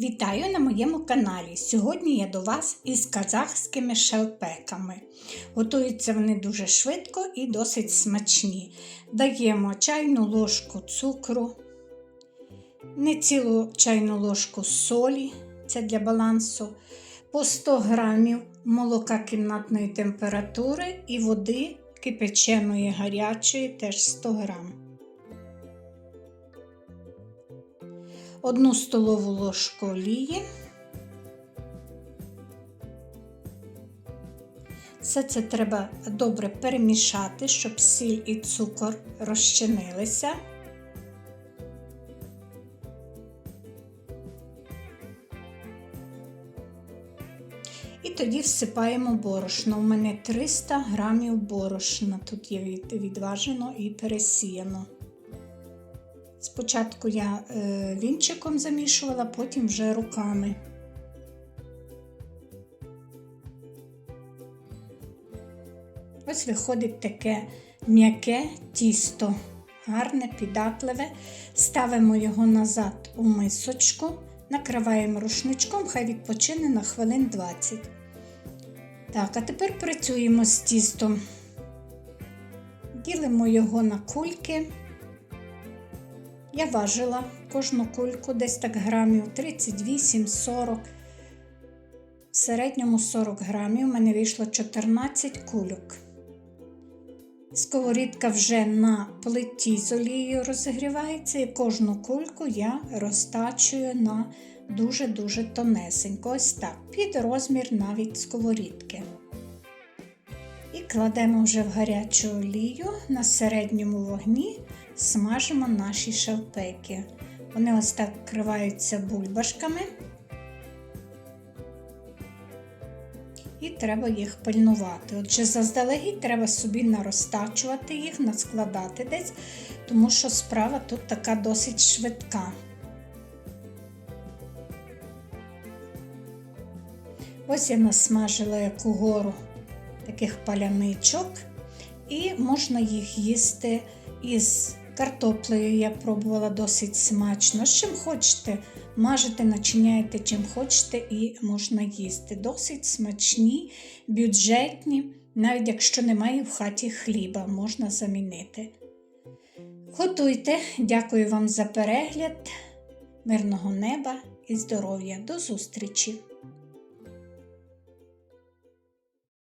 Вітаю на моєму каналі. Сьогодні я до вас із казахськими шелпеками. Готуються вони дуже швидко і досить смачні. Даємо чайну ложку цукру, не цілу чайну ложку солі, це для балансу, по 100 грамів молока кімнатної температури і води кипяченої гарячої теж 100 грамів. Одну столову ложку олії. Все це треба добре перемішати, щоб сіль і цукор розчинилися. І тоді всипаємо борошно. У мене 300 грамів борошна. Тут є відважено і пересіяно. Спочатку я е, вінчиком замішувала, потім вже руками. Ось виходить таке м'яке тісто, гарне, піддатливе. Ставимо його назад у мисочку, накриваємо рушничком, хай відпочине на хвилин 20. Так, а тепер працюємо з тістом. Ділимо його на кульки. Я важила кожну кульку десь так грамів 38-40. В середньому 40 грамів у мене вийшло 14 кульок. Сковорідка вже на плиті з олією розігрівається, і кожну кульку я розтачую на дуже-дуже тонесенько. Ось так, під розмір навіть сковорідки. Кладемо вже в гарячу олію на середньому вогні смажимо наші шалпеки. Вони ось так вкриваються бульбашками. І треба їх пильнувати. Отже, заздалегідь треба собі наростачувати їх, наскладати десь, тому що справа тут така досить швидка. Ось я насмажила яку гору таких паляничок, і можна їх їсти із картоплею. Я пробувала досить смачно. З чим хочете, мажете, начиняєте чим хочете, і можна їсти. Досить смачні, бюджетні, навіть якщо немає в хаті хліба, можна замінити. Готуйте, дякую вам за перегляд, мирного неба і здоров'я. До зустрічі!